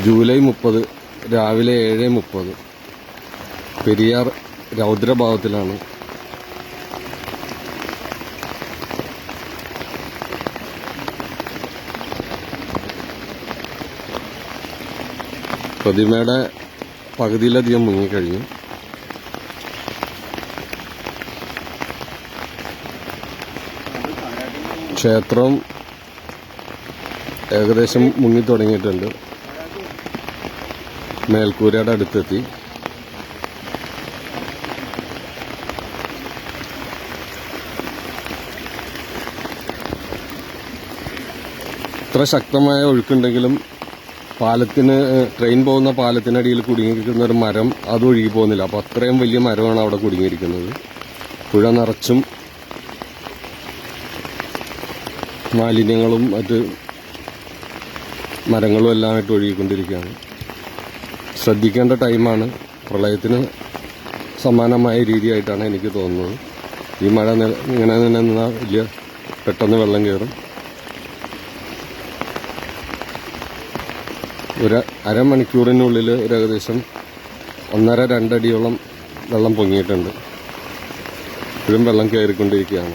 July മുപ്പത് രാവിലെ ഏഴ് മുപ്പത്. പെരിയാർ രൗദ്രഭാവത്തിലാണ് പ്രതിമയുടെ പകുതിയിലധികം മുങ്ങിക്കഴിഞ്ഞു. ക്ഷേത്രം ഏകദേശം മുങ്ങി തുടങ്ങിയിട്ടുണ്ട് മേൽക്കൂരയുടെ അടുത്തെത്തി. ഇത്ര ശക്തമായ ഒഴുക്കുണ്ടെങ്കിലും പാലത്തിന് ട്രെയിൻ പോകുന്ന പാലത്തിനടിയിൽ കുടുങ്ങിയിരിക്കുന്ന ഒരു മരം അത് ഒഴുകി പോകുന്നില്ല. അപ്പോൾ അത്രയും വലിയ മരമാണ് അവിടെ കുടുങ്ങിയിരിക്കുന്നത്. പുഴ നിറച്ചും മാലിന്യങ്ങളും മറ്റ് മരങ്ങളും എല്ലാമായിട്ട് ഒഴുകിക്കൊണ്ടിരിക്കുകയാണ്. ശ്രദ്ധിക്കേണ്ട ടൈമാണ്. പ്രളയത്തിന് സമാനമായ രീതിയായിട്ടാണ് എനിക്ക് തോന്നുന്നത്. ഈ മഴ ഇങ്ങനെ നിന്നാൽ വലിയ പെട്ടെന്ന് വെള്ളം കയറും. ഒരു അരമണിക്കൂറിനുള്ളിൽ ഒരു ഏകദേശം ഒന്നര രണ്ടടിയോളം വെള്ളം പൊങ്ങിയിട്ടുണ്ട്. ഇപ്പോഴും വെള്ളം കയറിക്കൊണ്ടിരിക്കുകയാണ്.